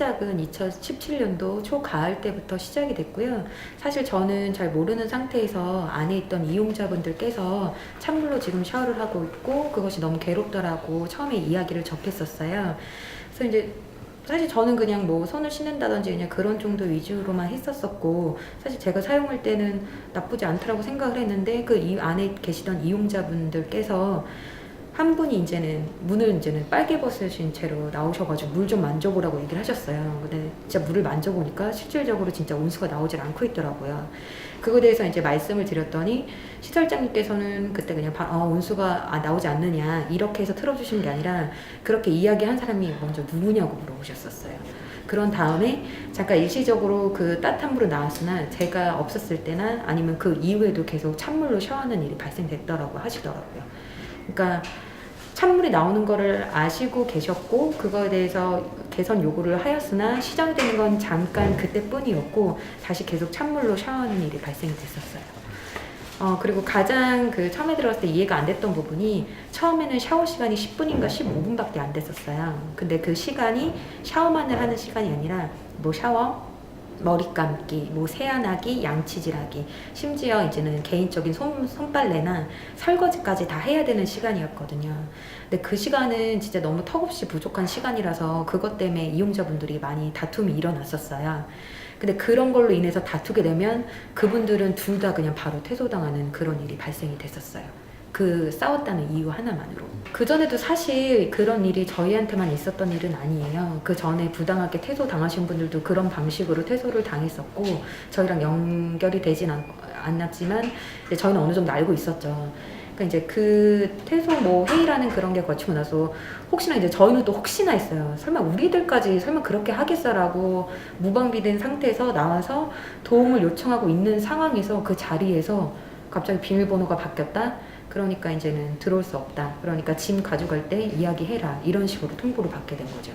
시작은 2017년도 초가을 때부터 시작이 됐고요. 사실 저는 잘 모르는 상태에서 안에 있던 이용자분들께서 찬물로 지금 샤워를 하고 있고 그것이 너무 괴롭더라고 처음에 이야기를 접했었어요. 그래서 이제 사실 저는 그냥 뭐 손을 씻는다든지 그냥 그런 정도 위주로만 했었었고 사실 제가 사용할 때는 나쁘지 않더라고 생각을 했는데 그이 안에 계시던 이용자분들께서 한 분이 이제는 문을 이제는 빨개 벗으신 채로 나오셔가지고 물 좀 만져보라고 얘기를 하셨어요. 근데 진짜 물을 만져보니까 실질적으로 진짜 온수가 나오질 않고 있더라고요. 그거에 대해서 이제 말씀을 드렸더니 시설장님께서는 그때 그냥 바, 어, 온수가 아, 나오지 않느냐 이렇게 해서 틀어주신 게 아니라 그렇게 이야기한 사람이 먼저 누구냐고 물어보셨었어요. 그런 다음에 잠깐 일시적으로 그 따뜻한 물은 나왔으나 제가 없었을 때나 아니면 그 이후에도 계속 찬물로 샤워하는 일이 발생됐더라고 하시더라고요. 그러니까 찬물이 나오는 거를 아시고 계셨고 그거에 대해서 개선 요구를 하였으나 시정이 되는 건 잠깐 그때뿐이었고 다시 계속 찬물로 샤워하는 일이 발생됐었어요. 어, 그리고 가장 그 처음에 들어갔을 때 이해가 안 됐던 부분이 처음에는 샤워 시간이 10분인가 15분밖에 안 됐었어요. 근데 그 시간이 샤워만을 하는 시간이 아니라 뭐 샤워, 머리 감기, 뭐 세안하기, 양치질하기, 심지어 이제는 개인적인 손, 손빨래나 설거지까지 다 해야 되는 시간이었거든요. 근데 그 시간은 진짜 너무 턱없이 부족한 시간이라서 그것 때문에 이용자분들이 많이 다툼이 일어났었어요. 근데 그런 걸로 인해서 다투게 되면 그분들은 둘 다 그냥 바로 퇴소당하는 그런 일이 발생이 됐었어요. 그 싸웠다는 이유 하나만으로. 그 전에도 사실 그런 일이 저희한테만 있었던 일은 아니에요. 그 전에 부당하게 퇴소 당하신 분들도 그런 방식으로 퇴소를 당했었고 저희랑 연결이 되진 않, 않았지만 저희는 어느 정도 알고 있었죠. 그러니까 이제 그 퇴소 뭐 회의라는 그런 게 거치고 나서 혹시나 이제 저희는 또 혹시나 했어요. 설마 우리들까지 설마 그렇게 하겠어라고 무방비된 상태에서 나와서 도움을 요청하고 있는 상황에서 그 자리에서 갑자기 비밀번호가 바뀌었다. 그러니까 이제는 들어올 수 없다. 그러니까 짐 가져갈 때 이야기해라. 이런 식으로 통보를 받게 된 거죠.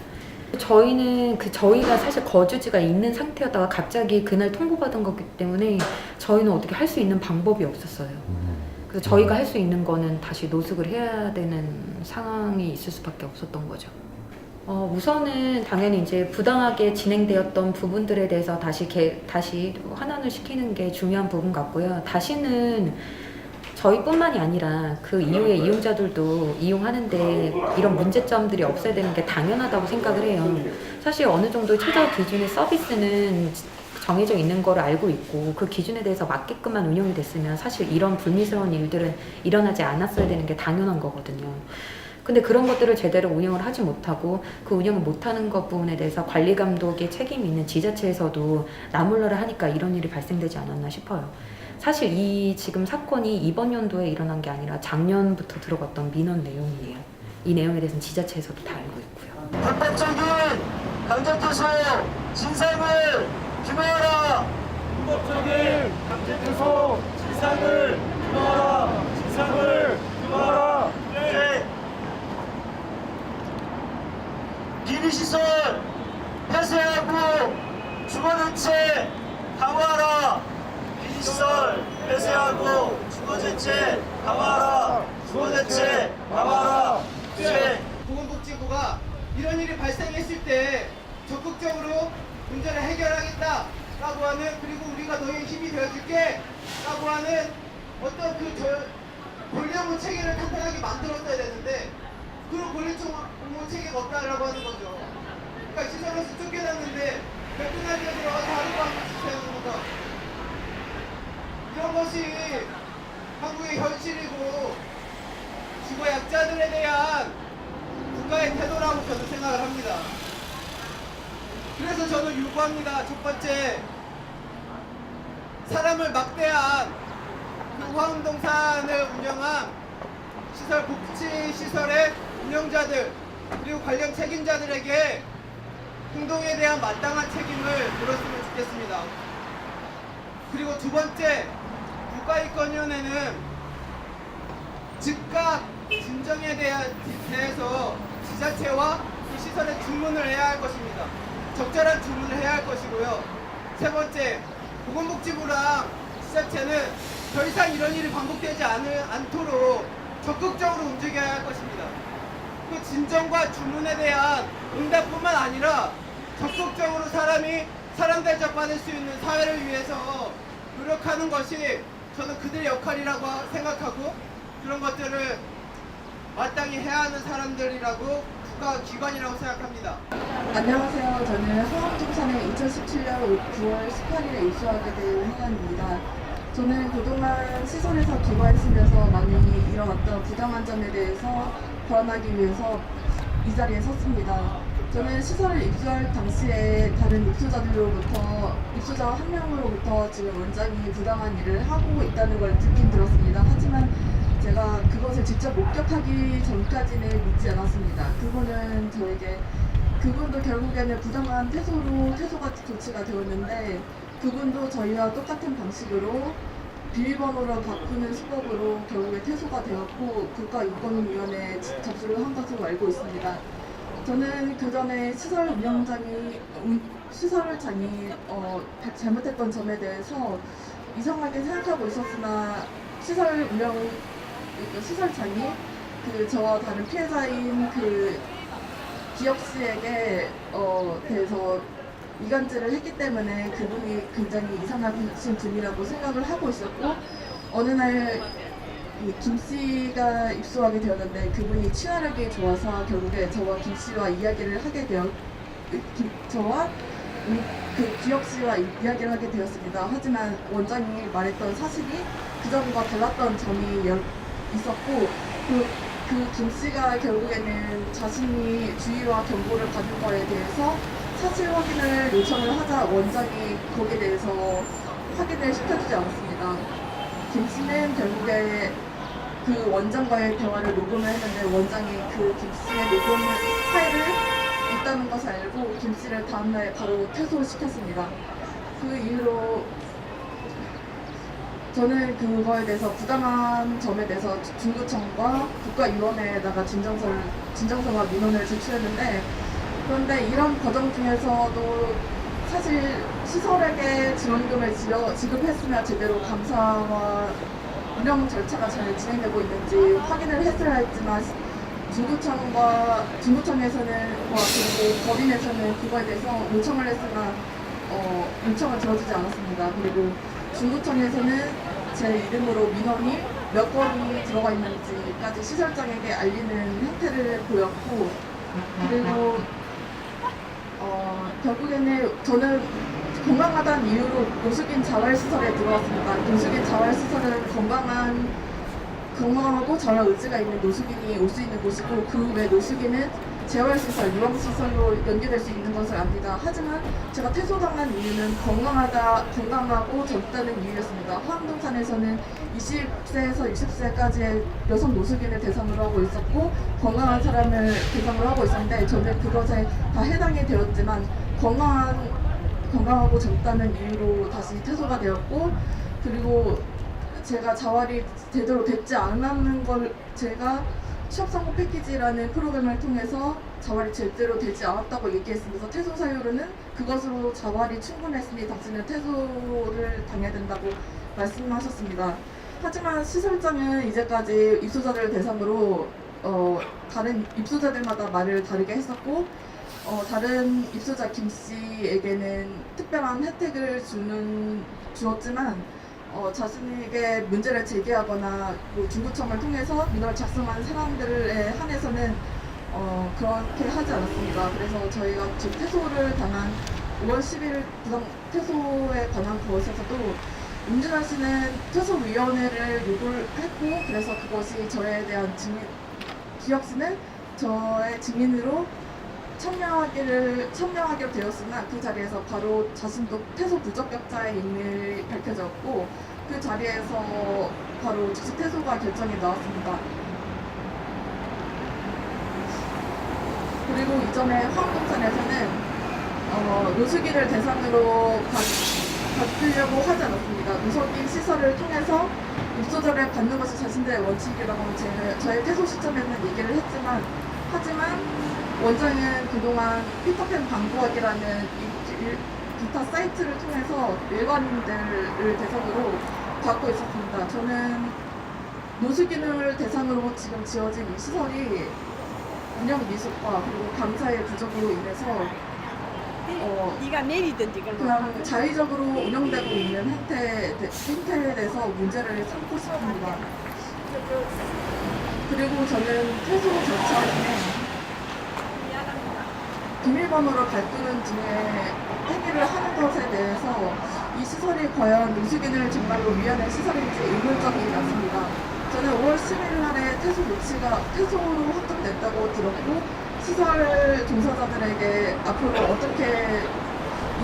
저희는 그 저희가 사실 거주지가 있는 상태였다가 갑자기 그날 통보받은 거기 때문에 저희는 어떻게 할 수 있는 방법이 없었어요. 그래서 저희가 할 수 있는 거는 다시 노숙을 해야 되는 상황이 있을 수밖에 없었던 거죠. 어, 우선은 당연히 이제 부당하게 진행되었던 부분들에 대해서 다시 개, 다시 환원을 시키는 게 중요한 부분 같고요. 다시는 저희뿐만이 아니라 그 이후에 이용자들도 이용하는데 이런 문제점들이 없어야 되는 게 당연하다고 생각을 해요. 사실 어느 정도 최저 기준의 서비스는 정해져 있는 거를 알고 있고 그 기준에 대해서 맞게끔만 운영이 됐으면 사실 이런 불미스러운 일들은 일어나지 않았어야 되는 게 당연한 거거든요. 근데 그런 것들을 제대로 운영을 하지 못하고 그 운영을 못하는 것 부분에 대해서 관리 감독의 책임이 있는 지자체에서도 나몰라를 하니까 이런 일이 발생되지 않았나 싶어요. 사실 이 지금 사건이 이번 연도에 일어난 게 아니라 작년부터 들어갔던 민원 내용이에요. 이 내용에 대해서는 지자체에서도 다 알고 있고요. 불법적인 강제퇴소 진상을 규명하라. 불법적인 강제퇴소 진상을 규명하라 진상을 규명하라 네. 비리시설 폐쇄하고 주거대체 강화하라. 비리시설 폐쇄하고 주거 대체 강화하라. 주거대체 강화하라. 네. 보건복지부가 이런 일이 발생했을 때 적극적으로 문제를 해결하겠다 라고 하는 그리고 우리가 너희의 힘이 되어줄게 라고 하는 어떤 그 저, 권리의무 체계를 탄탄하게 만들었어야 되는데 그런 권리의무 체계가 없다라고 하는 거죠. 그러니까 시설에서 쫓겨났는데 백분할에 들어가서 하루도 안 지내는 거다. 이런 것이 한국의 현실이고 주거 약자들에 대한 국가의 태도라고 저는 생각을 합니다. 그래서 저는 요구합니다. 첫 번째, 사람을 막대한 그 화흥동산을 운영한 시설 복지 시설의 운영자들 그리고 관련 책임자들에게 행동에 대한 마땅한 책임을 물었으면 좋겠습니다. 그리고 두 번째, 국가이권위원회는 즉각 진정에 대해서 지자체와 이 시설에 주문을 해야 할 것입니다. 적절한 주문을 해야 할 것이고요. 세 번째, 보건복지부랑 지자체는 더 이상 이런 일이 반복되지 않을, 않도록 적극적으로 움직여야 할 것입니다. 그 진정과 주문에 대한 응답뿐만 아니라 적극적으로 사람이 사람 대접받을 수 있는 사회를 위해서 노력하는 것이 저는 그들의 역할이라고 생각하고 그런 것들을 마땅히 해야 하는 사람들이라고 국가 기관이라고 생각합니다. 안녕하세요. 저는 화학동산에 2017년 9월 18일에 입소하게 된 홍현입니다. 저는 그동안 시설에서 기부했으면서 많이 일어났던 부당한 점에 대해서 보완하기 위해서 이 자리에 섰습니다. 저는 시설을 입소할 당시에 다른 입소자들로부터 입소자 한 명으로부터 지금 원장이 부당한 일을 하고 있다는 걸 듣긴 들었습니다. 하지만 제가 그것을 직접 목격하기 전까지는 믿지 않았습니다. 그분은 저에게 그분도 결국에는 부당한 퇴소로 퇴소가 조치가 되었는데 그분도 저희와 똑같은 방식으로 비밀번호를 바꾸는 수법으로 결국에 퇴소가 되었고 국가인권위원회에 접수를 한 것으로 알고 있습니다. 저는 그 전에 시설 운영장이 운- 시설장이 어, 잘못했던 점에 대해서 이상하게 생각하고 있었으나 시설 운영 그 시설장이 그 저와 다른 피해자인 그 기혁 씨에게 어, 대해서 이간질을 했기 때문에 그분이 굉장히 이상하신 분이라고 생각을 하고 있었고 어느 날이 김 씨가 입소하게 되었는데 그분이 친화력이 좋아서 결국에 저와 김 씨와 이야기를 하게 되었 김- 저와 이- 그 기혁 씨와 이- 이야기를 하게 되었습니다. 하지만 원장이 말했던 사실이 그전과 달랐던 점이 여- 있었고 그, 그김 씨가 결국에는 자신이 주의와 경고를 받은 거에 대해서 사실 확인을 요청을 하자 원장이 거기에 대해서 확인을 시켜주지 않았습니다. 김 씨는 결국에 그 원장과의 대화를 녹음을 했는데 원장이 그 김 씨의 녹음 파일을 있다는 것을 알고 김 씨를 다음날 바로 퇴소시켰습니다. 그 이후로 저는 그거에 대해서 부당한 점에 대해서 중구청과 국가위원회에다가 진정서를 진정서와 민원을 제출했는데 그런데 이런 과정 중에서도 사실 시설에게 지원금을 지어, 지급했으면 제대로 감사와 운영 절차가 잘 진행되고 있는지 확인을 했어야 했지만 중구청과 중구청에서는 와 그리고 법인에서는 그거에 대해서 요청을 했으나 어, 요청을 들어주지 않았습니다. 그리고 중구청에서는 제 이름으로 민원이 몇 건이 들어가 있는지까지 시설장에게 알리는 형태를 보였고 그리고 어, 결국에는 저는 건강하다는 이유로 노숙인 자활시설에 들어왔습니다. 노숙인 자활시설은 건강한 건강하고 자활 의지가 있는 노숙인이 올 수 있는 곳이고 그 외 노숙인은 재활시설, 유황시설로 연계될 수 있는 것을 압니다. 하지만 제가 퇴소당한 이유는 건강하다, 건강하고 젊다는 이유였습니다. 화암동산에서는 20세에서 60세까지의 여성 노숙인을 대상으로 하고 있었고 건강한 사람을 대상으로 하고 있었는데 저는 그것에 다 해당이 되었지만 건강한 건강하고 젊다는 이유로 다시 퇴소가 되었고 그리고 제가 자활이 제대로 됐지 않았는 걸 제가 취업 성공 패키지라는 프로그램을 통해서 자활이 제대로 되지 않았다고 얘기했으면서 퇴소 사유로는 그것으로 자활이 충분했으니 당신은 퇴소를 당해야 된다고 말씀하셨습니다. 하지만 시설장은 이제까지 입소자들 대상으로 어, 다른 입소자들마다 말을 다르게 했었고 어, 다른 입소자 김 씨에게는 특별한 혜택을 주는 주었지만 어, 자신에게 문제를 제기하거나 뭐 중구청을 통해서 민원을 작성한 사람들에 한해서는 어, 그렇게 하지 않았습니다. 그래서 저희가 지금 퇴소를 당한 5월 10일 부당 퇴소에 관한 것에서도 윤준하 씨는 퇴소위원회를 요구를 했고 그래서 그것이 저에 대한 증인 기혁 씨는 저의 증인으로 참여하기를 참여하게 되었으나 그 자리에서 바로 자신도 퇴소 부적격자의 인물이 밝혀졌고 그 자리에서 바로 즉시 퇴소가 결정이 나왔습니다. 그리고 이전에 화학동산에서는 어, 노숙인을 대상으로 받, 받으려고 하지 않았습니다. 노숙인 시설을 통해서 입소자를 받는 것이 자신들의 원칙이라고 제, 저의 퇴소 시점에는 얘기를 했지만 하지만 원장은 그동안 피터팬 방구학이라는 기타 사이트를 통해서 일반인들을 대상으로 받고 있었습니다. 저는 노숙인을 대상으로 지금 지어진 이 시설이 운영 미숙과 그리고 감사의 부족으로 인해서 어, 네가 내리든지 그냥 자의적으로 운영되고 있는 행태, 행태에 대해서 문제를 삼고 싶습니다. 그리고 저는 퇴소 절차에 비밀번호를 바꾸는 중에 행위를 하는 것에 대해서 이 시설이 과연 우수인을 정말로 위한 시설인지 의문점이 났습니다. 저는 5월 10일 날에 퇴소 조치가 퇴소로 확정됐다고 들었고 시설 종사자들에게 앞으로 어떻게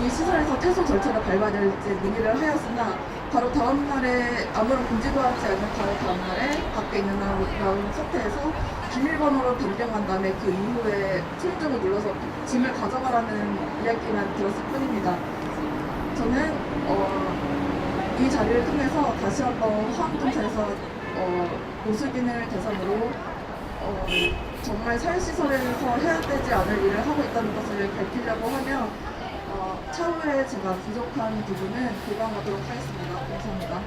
이 시설에서 퇴소 절차를 밟아야 될지 문의를 하였으나 바로 다음 날에 아무런 공지도 하지 않은 바로 다음 날에 밖에 있는 나온 사태에서 비밀번호로 변경한 다음에 그 이후에 초인종을 눌러서 짐을 가져가라는 이야기만 들었을 뿐입니다. 저는 어, 이 자리를 통해서 다시 한번 화암동사에서 어, 노숙인을 대상으로 어, 정말 사회시설에서 해야 되지 않을 일을 하고 있다는 것을 밝히려고 하며 어, 차후에 제가 부족한 부분은 보강하도록 하겠습니다. 감사합니다.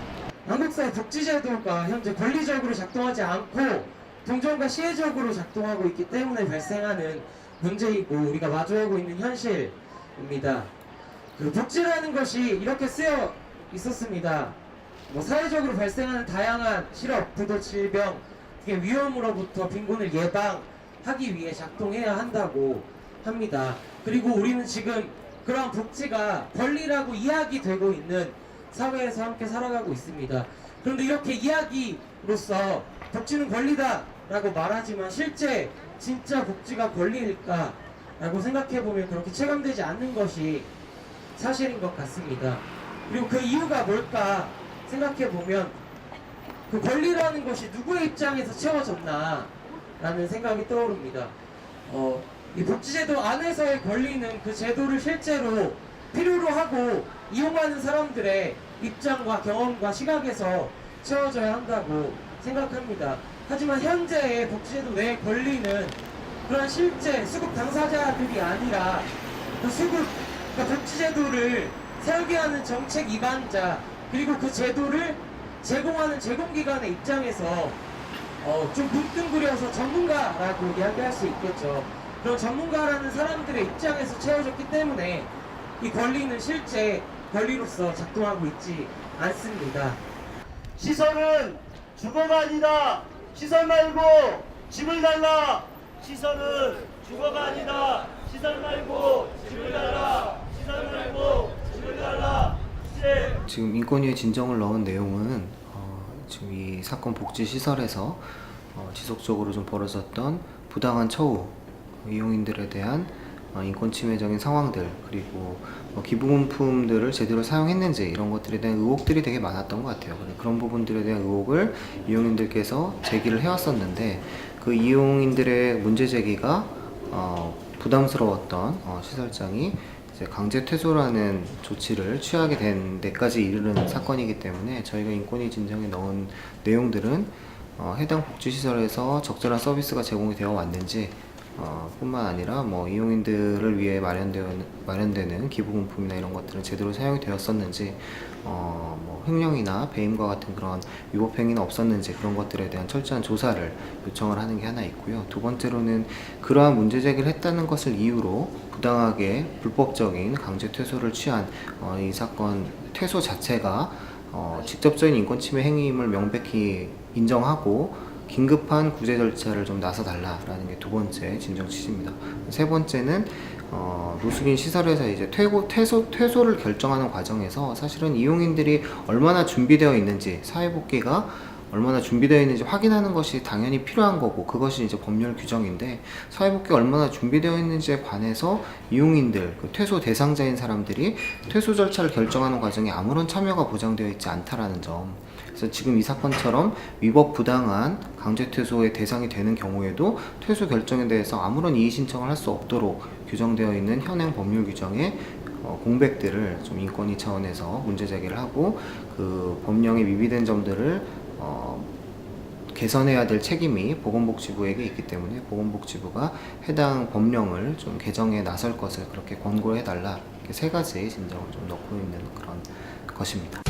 한국사회 복지제도가 현재 권리적으로 작동하지 않고 동정과 시혜적으로 작동하고 있기 때문에 발생하는 문제이고 우리가 마주하고 있는 현실입니다. 그 복지라는 것이 이렇게 쓰여 있었습니다. 뭐 사회적으로 발생하는 다양한 실업, 부도, 질병 등의 위험으로부터 빈곤을 예방하기 위해 작동해야 한다고 합니다. 그리고 우리는 지금 그러한 복지가 권리라고 이야기되고 있는 사회에서 함께 살아가고 있습니다. 그런데 이렇게 이야기로서 복지는 권리다라고 말하지만 실제 진짜 복지가 권리일까라고 생각해보면 그렇게 체감되지 않는 것이 사실인 것 같습니다. 그리고 그 이유가 뭘까 생각해보면 그 권리라는 것이 누구의 입장에서 채워졌나라는 생각이 떠오릅니다. 어, 이 복지제도 안에서의 권리는 그 제도를 실제로 필요로 하고 이용하는 사람들의 입장과 경험과 시각에서 채워져야 한다고 생각합니다. 하지만 현재의 복지제도 내의 권리는 그런 실제 수급 당사자들이 아니라 그 수급 그러니까 복지제도를 세우게 하는 정책 입안자 그리고 그 제도를 제공하는 제공기관의 입장에서 어, 좀 뭉뚱그려서 전문가라고 이야기할 수 있겠죠. 그런 전문가라는 사람들의 입장에서 채워졌기 때문에 이 권리는 실제 권리로서 작동하고 있지 않습니다. 시설은 주거가 아니다. 시설 말고 집을 달라. 시설은 주거가 아니다. 시설 말고 집을 달라. 시설 말고 집을 달라. 지금 인권위에 진정을 넣은 내용은 어, 지금 이 사건 복지 시설에서 어, 지속적으로 좀 벌어졌던 부당한 처우 이용인들에 대한 어, 인권 침해적인 상황들 그리고 뭐 기부금품들을 제대로 사용했는지 이런 것들에 대한 의혹들이 되게 많았던 것 같아요. 그런 부분들에 대한 의혹을 이용인들께서 제기를 해왔었는데 그 이용인들의 문제 제기가 어, 부담스러웠던 어, 시설장이 강제 퇴소라는 조치를 취하게 된 데까지 이르는 사건이기 때문에 저희가 인권위 진정에 넣은 내용들은 어, 해당 복지시설에서 적절한 서비스가 제공이 되어 왔는지 어, 뿐만 아니라 뭐 이용인들을 위해 마련되어 마련되는 기부금품이나 이런 것들은 제대로 사용이 되었었는지 어, 뭐 횡령이나 배임과 같은 그런 위법 행위는 없었는지 그런 것들에 대한 철저한 조사를 요청을 하는 게 하나 있고요. 두 번째로는 그러한 문제 제기를 했다는 것을 이유로 부당하게 불법적인 강제 퇴소를 취한 어, 이 사건 퇴소 자체가 어, 직접적인 인권 침해 행위임을 명백히 인정하고 긴급한 구제 절차를 좀 나서 달라라는 게 두 번째 진정 취지입니다. 세 번째는 어, 노숙인 시설에서 이제 퇴고, 퇴소, 퇴소를 결정하는 과정에서 사실은 이용인들이 얼마나 준비되어 있는지 사회복귀가 얼마나 준비되어 있는지 확인하는 것이 당연히 필요한 거고 그것이 이제 법률 규정인데 사회복귀가 얼마나 준비되어 있는지에 관해서 이용인들 그 퇴소 대상자인 사람들이 퇴소 절차를 결정하는 과정에 아무런 참여가 보장되어 있지 않다라는 점 그래서 지금 이 사건처럼 위법 부당한 강제 퇴소의 대상이 되는 경우에도 퇴소 결정에 대해서 아무런 이의 신청을 할 수 없도록 규정되어 있는 현행 법률 규정에 어, 공백들을 좀 인권위 차원에서 문제 제기를 하고 그 법령에 미비된 점들을 어, 개선해야 될 책임이 보건복지부에게 있기 때문에 보건복지부가 해당 법령을 좀 개정에 나설 것을 그렇게 권고해 달라 이렇게 세 가지 진정을 좀 넣고 있는 그런 것입니다.